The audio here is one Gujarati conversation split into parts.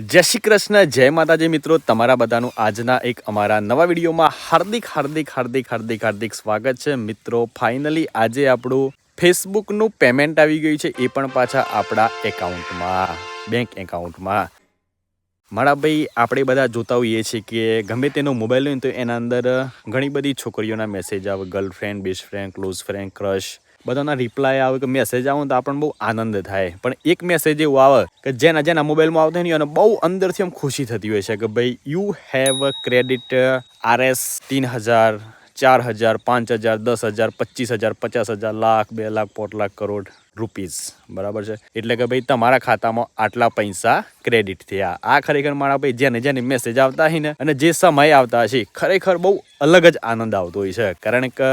જય શ્રી કૃષ્ણ, જય માતાજી મિત્રો. તમારા બધાનું આજના એક અમારા નવા વિડીયોમાં હાર્દિક હાર્દિક હાર્દિક હાર્દિક હાર્દિક સ્વાગત છે. મિત્રો, ફાઇનલી આજે આપણું ફેસબુકનું પેમેન્ટ આવી ગયું છે એ પણ પાછા આપણા એકાઉન્ટમાં, બેંક એકાઉન્ટમાં. મારા ભાઈ, આપણે બધા જોતા હોઈએ છીએ કે ગમે તેનો મોબાઈલ હોય તો એના અંદર ઘણી બધી છોકરીઓના મેસેજ આવે. Girlfriend best friend close friend crush બધાના રિપ્લાય આવે કે મેસેજ આવે તો આપણને બહુ આનંદ થાય. પણ એક મેસેજ એવું આવે કે જેના જેના મોબાઈલમાં આવતા નહીં અને બહુ અંદરથી આમ ખુશી થતી હોય છે કે ભાઈ યુ હેવ ક્રેડિટ આરએસ તીન હજાર, ચાર હજાર, પાંચ હજાર, દસ હજાર, પચીસ હજાર, પચાસ હજાર, લાખ, બે લાખ, પોટ લાખ, કરોડ રૂપીઝ બરાબર છે? એટલે કે ભાઈ, તમારા ખાતામાં આટલા પૈસા ક્રેડિટ થયા. આ ખરેખર મારા ભાઈ, જેને જેને મેસેજ આવતા હોય ને અને જે સમય આવતા હશે, ખરેખર બહુ અલગ જ આનંદ આવતો હોય છે. કારણ કે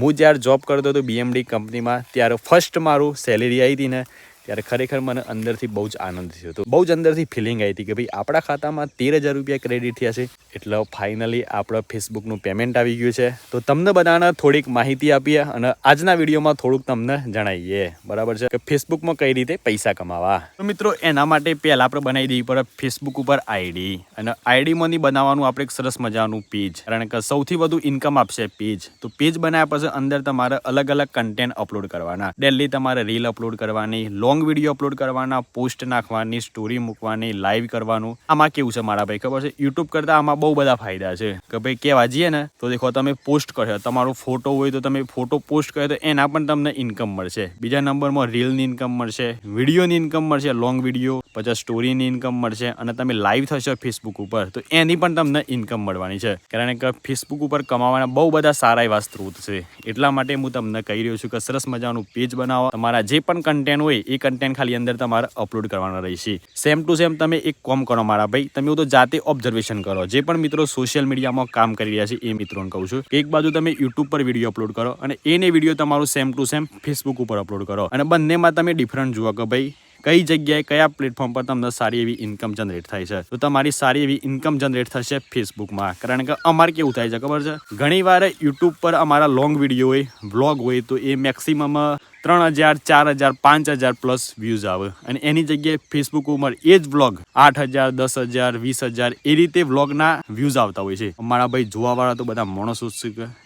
હું જ્યારે જોબ કરતો હતો બીએમડી કંપનીમાં ત્યારે ફર્સ્ટ મારું સેલેરી આવી હતી ને ત્યારે ખરેખર મને અંદરથી બહુ જ આનંદ થયો હતો. બહુ જ અંદરથી ફિલિંગ આવી હતી કે ભાઈ, આપણા ખાતામાં તેર હજાર રૂપિયા ક્રેડિટ થયા છે. એટલે ફાઇનલી આપણા ફેસબુકનું પેમેન્ટ આવી ગયું છે. તો તમને બધાને થોડીક માહિતી આપીએ અને આજના વિડીયોમાં થોડુંક તમને જણાવીએ. બરાબર છે? કે ફેસબુકમાં કઈ રીતે પૈસા કમાવા? તો મિત્રો, એના માટે પહેલાં આપણે બનાવી દઈએ પર ફેસબુક ઉપર આઈડી અને આઈડીમાંથી બનાવવાનું આપણે એક સરસ મજાનું પેજ કારણ કે સૌથી વધુ ઇન્કમ આપશે પેજ તો પેજ બનાવ્યા પછી અંદર તમારે અલગ અલગ કન્ટેન્ટ અપલોડ કરવાના. ડેલી તમારે રીલ અપલોડ કરવાની લોંગ વીડિયો અપલોડ કરવાના, પોસ્ટ નાખવાની સ્ટોરી મૂકવાની લાઈવ કરવાનું. આમાં કેવું છે મારા ભાઈ, ખબર છે? યુટ્યુબ કરતાં આમાં બહુ બધા ફાયદા છે. કે ભાઈ કહેવા જઈએ ને, તો દેખો, તમે પોસ્ટ કર્યો તમારો ફોટો હોય તો તમે ફોટો પોસ્ટ કર્યો તો એના પણ તમને ઇન્કમ મળશે. બીજા નંબરમાં રીલની ઇન્કમ મળશે, વિડીયોની ઇન્કમ મળશે, લોંગ વીડિયો, પછી સ્ટોરીની ઇન્કમ મળશે, અને તમે લાઈવ થશો ફેસબુક ઉપર, તો એની પણ તમને ઇન્કમ મળવાની છે. કારણ કે ફેસબુક ઉપર કમાવાના બહુ બધા સારા એવા સ્ત્રોત છે. એટલા માટે હું તમને કહી રહ્યો છું કે સરસ મજાનું પેજ બનાવો. તમારા જે પણ કન્ટેન્ટ હોય, એ કન્ટેન્ટ ખાલી અંદર તમારે અપલોડ કરવાના રહેશે. સેમ ટુ સેમ તમે એક કોમ કરો મારા ભાઈ, તમે તો જાતે ઓબ્ઝર્વેશન કરો. જે પણ મિત્રો સોશિયલ મીડિયામાં કામ કરી રહ્યા છે, એ મિત્રોને કહું છું એક બાજુ તમે યુટ્યુબ પર વીડિયો અપલોડ કરો અને એને વીડિયો તમારું સેમ ટુ સેમ ફેસબુક ઉપર અપલોડ કરો. અને બંનેમાં તમે ડિફરન્ટ જુઓ કે ભાઈ, કઈ જગ્યાએ કયા પ્લેટફોર્મ પર તમને સારી એવી ઇન્કમ જનરેટ થાય છે. તો તમારી સારી એવી ઇન્કમ જનરેટ થશે ફેસબુકમાં કારણ કે અમારે કેવું થાય છે ખબર છે? ઘણી વાર યુટ્યુબ પર અમારા લોંગ વીડિયો હોય વ્લોગ હોય, તો એ મેક્સિમમ ત્રણ હજાર, ચાર હજાર, પાંચ હજાર પ્લસ વ્યૂઝ આવે. અને એની જગ્યાએ ફેસબુક ઉપર એ જ વ્લોગ આઠ હજાર, દસ હજાર, વીસ હજાર, એ રીતે વ્લોગના વ્યૂઝ આવતા હોય છે. અમારા ભાઈ જોવાવાળા તો બધા માણસો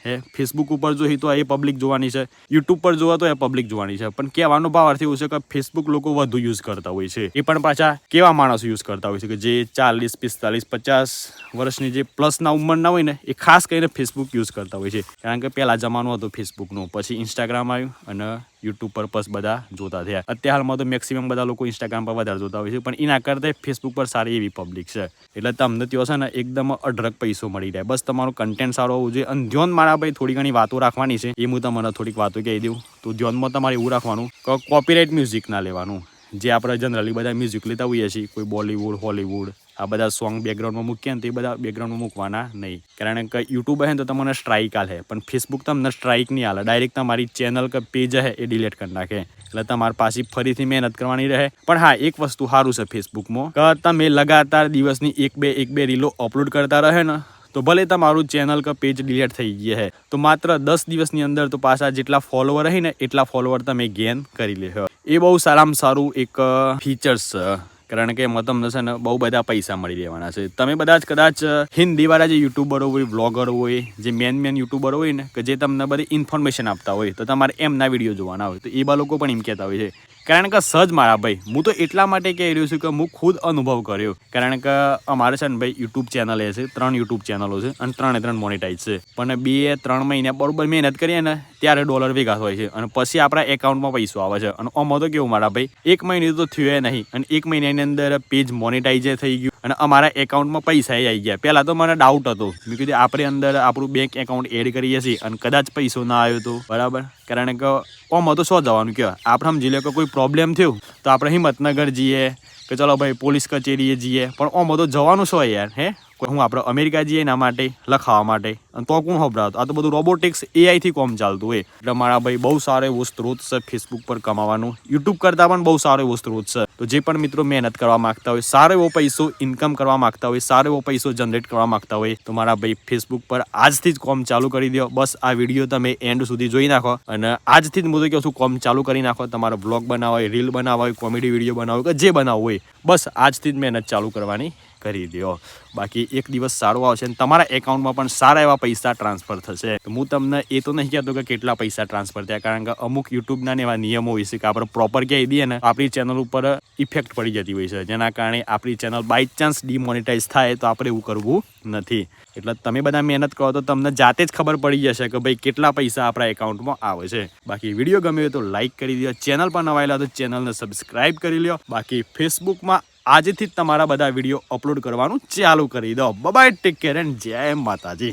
હે ફેસબુક ઉપર જોઈ તો એ પબ્લિક જોવાની છે યુટ્યુબ પર જોવા તો એ પબ્લિક જોવાની છે. પણ કહેવાનો ભાવ અર્થ એવું છે કે ફેસબુક લોકો વધુ યુઝ કરતા હોય છે. એ પણ પાછા કેવા માણસો યુઝ કરતા હોય છે કે જે ચાલીસ, પિસ્તાલીસ, પચાસ વર્ષની જે પ્લસના ઉંમરના હોય ને, એ ખાસ કરીને ફેસબુક યુઝ કરતા હોય છે. કારણ કે પહેલાં જમાનો હતો ફેસબુકનો પછી ઇન્સ્ટાગ્રામ આવ્યું અને યુટ્યુબ પર બસ બધા જોતા થયા. અત્યારે હાલમાં તો મેક્સિમમ બધા લોકો ઇન્સ્ટાગ્રામ પર વધારે જોતા હોય છે, પણ એના કરતાં ફેસબુક પર સારી એવી પબ્લિક છે. એટલે તમને ત્યાં છે ને એકદમ અઢળક પૈસો મળી જાય બસ તમારું કન્ટેન્ટ સારું હોવું જોઈએ. અને ધ્યાન મારા ભાઈ થોડી ઘણી વાતો રાખવાની છે, એ હું તમને થોડીક વાતો કહી દઉં. તો ધ્યાનમાં તમારે એવું રાખવાનું કે કોપીરાઇટ મ્યુઝિક ના લેવાનું. જે આપણે જનરલી બધા મ્યુઝિક લેતા હોઈએ છીએ, કોઈ બોલિવૂડ હોલિવૂડ આ બધા સોંગ બેકગ્રાઉન્ડમાં મૂકીએ ને તે બધા બેકગ્રાઉન્ડમાં મૂકવાના નહીં. કારણ કે યુટ્યુબ હે તો તમને સ્ટ્રાઇક આલે, પણ ફેસબુક તમને સ્ટ્રાઇક નહીં આલે. ડાયરેક્ટ તમારી ચેનલ કે પેજ હે એ ડિલીટ કરી નાખે. એટલે તમારે પાછી ફરીથી મહેનત કરવાની રહે. પણ હા, એક વસ્તુ સારું છે ફેસબુકમાં કે તમે લગાતાર દિવસની એક બે એક બે રીલો અપલોડ કરતા રહે ને, તો ભલે તમારું ચેનલ કે પેજ ડિલીટ થઈ ગયા હે, તો માત્ર દસ દિવસની અંદર તો પાછા જેટલા ફોલોવર હે ને, એટલા ફોલોવર તમે ગેન કરી લે એ બહુ સારામાં સારું એક ફીચર્સ છે. કારણ કે મતમ ને બહુ બધા પૈસા મળી રહેવાના છે. તમે બધા જ કદાચ હિન્દીવાળા જે યુટ્યુબરો હોય વ્લોગર હોય, જે મેન મેન યુટ્યુબરો હોય ને, કે જે તમને બધી ઇન્ફોર્મેશન આપતા હોય, તો તમારે એમના વીડિયો જોવાના હોય. તો એ બા લોકો પણ એમ કહેતા હોય છે કારણ કે સજ મારા ભાઈ, હું તો એટલા માટે કહી રહ્યો છું કે હું ખુદ અનુભવ કર્યો. કારણ કે અમારે છે ને ભાઈ યુટ્યુબ ચેનલ છે, ત્રણ યુટ્યુબ ચેનલો છે અને ત્રણે ત્રણ મોનિટાઈઝ છે. પણ બે, ત્રણ મહિના બરોબર મહેનત કરીએ ને, ત્યારે ડોલર ભેગા હોય છે. અને પછી આપણા એકાઉન્ટમાં પૈસો આવે છે. અને આમાં તો કેવું મારા ભાઈ, એક મહિને તો થયું નહીં. અને એક મહિનાની અંદર પેજ મોનિટાઈઝ થઈ ગયું. અને અમારા એકાઉન્ટમાં પૈસા એ આવી ગયા. પહેલાં તો મને ડાઉટ હતો. મેં કીધું, આપણે અંદર આપણું બેંક એકાઉન્ટ એડ કરીએ છીએ અને કદાચ પૈસો ના આવ્યો તો. બરાબર? કારણ કે ઓમાં તો શું જવાનું કહેવાય આપણે સમજી લે કે કોઈ પ્રોબ્લેમ થયું, તો આપણે હિંમતનગર જઈએ કે ચલો ભાઈ પોલીસ કચેરીએ જઈએ. પણ ઓમાં તો જવાનું શું યાર, હે? હું આપણે અમેરિકા જઈએ એના માટે લખાવા માટે, અને તો કોણ હોભરાતો આ તો બધું રોબોટિક્સ એઆઈથી કોમ ચાલતું હોય. એટલે મારા ભાઈ બહુ સારો એવો સ્ત્રોત છે ફેસબુક પર કમાવાનું. યુટ્યુબ કરતાં પણ બહુ સારો એવો સ્ત્રોત છે. તો જે પણ મિત્રો મહેનત કરવા માગતા હોય, સારો એવો પૈસો ઇન્કમ કરવા માંગતા હોય, સારો એવો પૈસો જનરેટ કરવા માગતા હોય, તો મારા ભાઈ ફેસબુક પર આજથી જ કોમ ચાલુ કરી દો. બસ આ વીડિયો તમે એન્ડ સુધી જોઈ નાખો. અને આજથી જ મુદ્દો કહું છું, કોમ ચાલુ કરી નાખો. તમારો બ્લોગ બનાવો હોય રીલ બનાવો હોય કોમેડી વીડિયો બનાવો, કે જે બનાવવું હોય. બસ આજથી જ મહેનત ચાલુ કરવાની કરી દો બાકી એક દિવસ સારો આવશે અને તમારા એકાઉન્ટમાં પણ સારા એવા પૈસા ટ્રાન્સફર થશે. હું તમને એ તો નહીં કહેતો કે કેટલા પૈસા ટ્રાન્સફર થયા, કારણ કે અમુક યુટ્યુબના એવા નિયમો હોય છે કે આપણે પ્રોપર કહી દઈએ ને, આપણી ચેનલ ઉપર ઇફેક્ટ પડી જતી હોય છે. જેના કારણે આપણી ચેનલ બાય ચાન્સ ડિમોનિટાઈઝ થાય તો આપણે એવું કરવું નથી. એટલે તમે બધા મહેનત કરો તો તમને જાતે જ ખબર પડી જશે કે ભાઈ કેટલા પૈસા આપણા એકાઉન્ટમાં આવે છે. બાકી વીડિયો ગમ્યો હોય તો લાઇક કરી દો ચેનલ પર નવાયેલા તો ચેનલને સબસ્ક્રાઇબ કરી લો બાકી ફેસબુકમાં આજથી જ તમારા બધા વીડિયો અપલોડ કરવાનું ચાલુ કરી દો. બાય ટેક કેર એન્ડ જય માતાજી.